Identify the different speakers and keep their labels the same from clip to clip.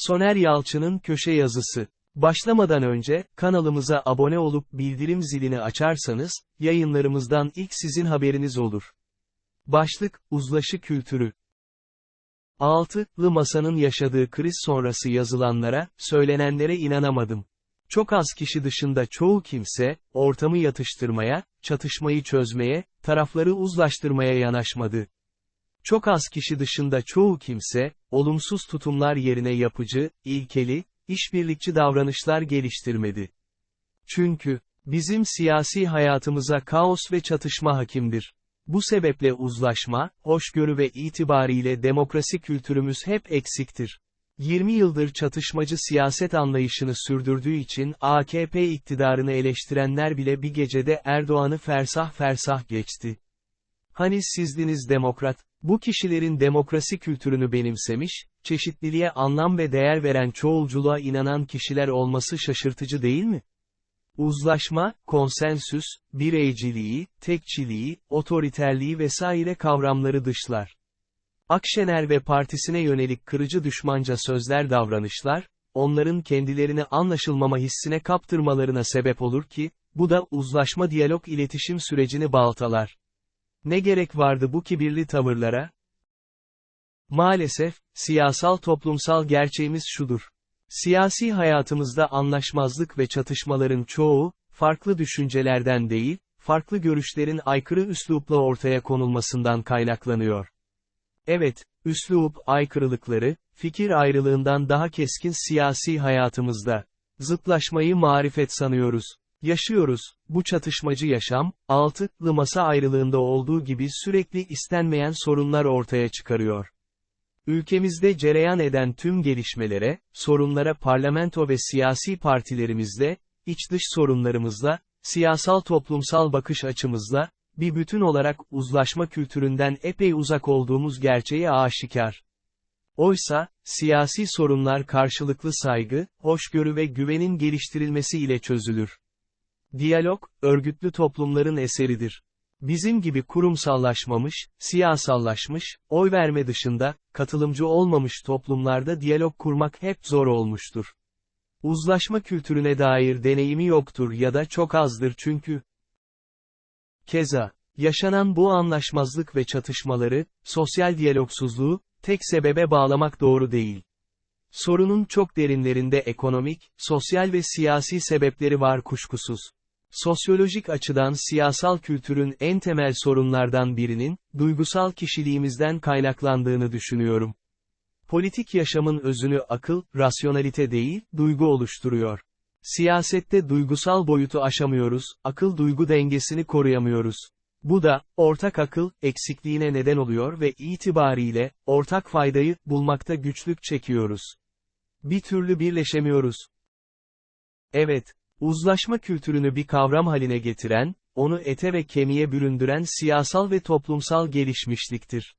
Speaker 1: Soner Yalçın'ın köşe yazısı. Başlamadan önce, kanalımıza abone olup bildirim zilini açarsanız, yayınlarımızdan ilk sizin haberiniz olur. Başlık, uzlaşı kültürü. Altılı Masa'nın yaşadığı kriz sonrası yazılanlara, söylenenlere inanamadım. Çok az kişi dışında çoğu kimse, ortamı yatıştırmaya, çatışmayı çözmeye, tarafları uzlaştırmaya yanaşmadı. Çok az kişi dışında çoğu kimse, olumsuz tutumlar yerine yapıcı, ilkeli, işbirlikçi davranışlar geliştirmedi. Çünkü, bizim siyasi hayatımıza kaos ve çatışma hakimdir. Bu sebeple uzlaşma, hoşgörü ve itibariyle demokrasi kültürümüz hep eksiktir. 20 yıldır çatışmacı siyaset anlayışını sürdürdüğü için AKP iktidarını eleştirenler bile bir gecede Erdoğan'ı fersah fersah geçti. Hani sizdiniz demokrat, bu kişilerin demokrasi kültürünü benimsemiş, çeşitliliğe anlam ve değer veren çoğulculuğa inanan kişiler olması şaşırtıcı değil mi? Uzlaşma, konsensüs, bireyciliği, tekçiliği, otoriterliği vesaire kavramları dışlar. Akşener ve partisine yönelik kırıcı düşmanca sözler davranışlar, onların kendilerini anlaşılmama hissine kaptırmalarına sebep olur ki, bu da uzlaşma diyalog iletişim sürecini baltalar. Ne gerek vardı bu kibirli tavırlara? Maalesef, siyasal toplumsal gerçeğimiz şudur. Siyasi hayatımızda anlaşmazlık ve çatışmaların çoğu, farklı düşüncelerden değil, farklı görüşlerin aykırı üslupla ortaya konulmasından kaynaklanıyor. Evet, üslup aykırılıkları, fikir ayrılığından daha keskin siyasi hayatımızda. Zıtlaşmayı marifet sanıyoruz. Yaşıyoruz, bu çatışmacı yaşam, altılı masa ayrılığında olduğu gibi sürekli istenmeyen sorunlar ortaya çıkarıyor. Ülkemizde cereyan eden tüm gelişmelere, sorunlara parlamento ve siyasi partilerimizle, iç dış sorunlarımızla, siyasal toplumsal bakış açımızla, bir bütün olarak uzlaşma kültüründen epey uzak olduğumuz gerçeği aşikar. Oysa, siyasi sorunlar karşılıklı saygı, hoşgörü ve güvenin geliştirilmesi ile çözülür. Diyalog, örgütlü toplumların eseridir. Bizim gibi kurumsallaşmamış, siyasallaşmış, oy verme dışında, katılımcı olmamış toplumlarda diyalog kurmak hep zor olmuştur. Uzlaşma kültürüne dair deneyimi yoktur ya da çok azdır çünkü. Keza, yaşanan bu anlaşmazlık ve çatışmaları, sosyal diyalogsuzluğu, tek sebebe bağlamak doğru değil. Sorunun çok derinlerinde ekonomik, sosyal ve siyasi sebepleri var kuşkusuz. Sosyolojik açıdan siyasal kültürün en temel sorunlardan birinin, duygusal kişiliğimizden kaynaklandığını düşünüyorum. Politik yaşamın özünü akıl, rasyonalite değil, duygu oluşturuyor. Siyasette duygusal boyutu aşamıyoruz, akıl-duygu dengesini koruyamıyoruz. Bu da, ortak akıl, eksikliğine neden oluyor ve itibariyle, ortak faydayı, bulmakta güçlük çekiyoruz. Bir türlü birleşemiyoruz. Evet, Uzlaşma kültürünü bir kavram haline getiren, onu ete ve kemiğe büründüren siyasal ve toplumsal gelişmişliktir.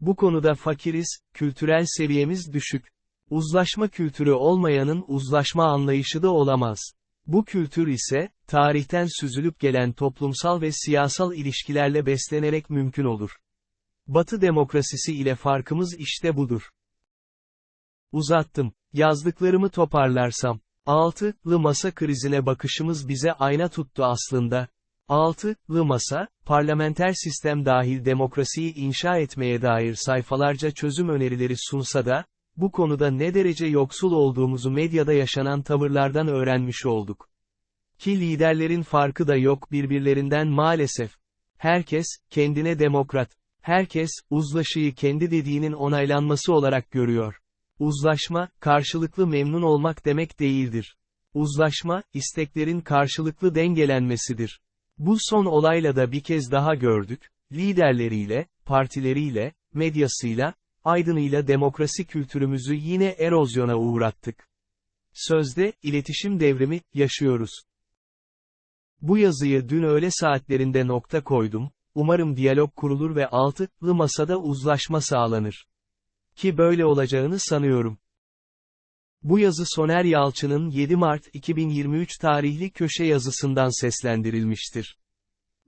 Speaker 1: Bu konuda fakiriz, kültürel seviyemiz düşük. Uzlaşma kültürü olmayanın uzlaşma anlayışı da olamaz. Bu kültür ise, tarihten süzülüp gelen toplumsal ve siyasal ilişkilerle beslenerek mümkün olur. Batı demokrasisi ile farkımız işte budur. Uzattım. Yazdıklarımı toparlarsam. Altılı masa krizine bakışımız bize ayna tuttu aslında. Altılı masa, parlamenter sistem dahil demokrasiyi inşa etmeye dair sayfalarca çözüm önerileri sunsa da, bu konuda ne derece yoksul olduğumuzu medyada yaşanan tavırlardan öğrenmiş olduk. Ki liderlerin farkı da yok birbirlerinden maalesef. Herkes, kendine demokrat. Herkes, uzlaşıyı kendi dediğinin onaylanması olarak görüyor. Uzlaşma, karşılıklı memnun olmak demek değildir. Uzlaşma, isteklerin karşılıklı dengelenmesidir. Bu son olayla da bir kez daha gördük, liderleriyle, partileriyle, medyasıyla, aydınıyla demokrasi kültürümüzü yine erozyona uğrattık. Sözde, iletişim devrimi, yaşıyoruz. Bu yazıyı dün öğle saatlerinde nokta koydum, umarım diyalog kurulur ve altılı masada uzlaşma sağlanır. Ki böyle olacağını sanıyorum. Bu yazı Soner Yalçın'ın 7 Mart 2023 tarihli köşe yazısından seslendirilmiştir.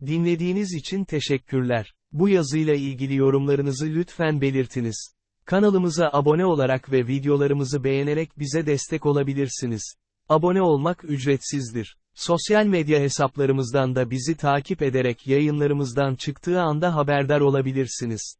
Speaker 1: Dinlediğiniz için teşekkürler. Bu yazıyla ilgili yorumlarınızı lütfen belirtiniz. Kanalımıza abone olarak ve videolarımızı beğenerek bize destek olabilirsiniz. Abone olmak ücretsizdir. Sosyal medya hesaplarımızdan da bizi takip ederek yayınlarımızdan çıktığı anda haberdar olabilirsiniz.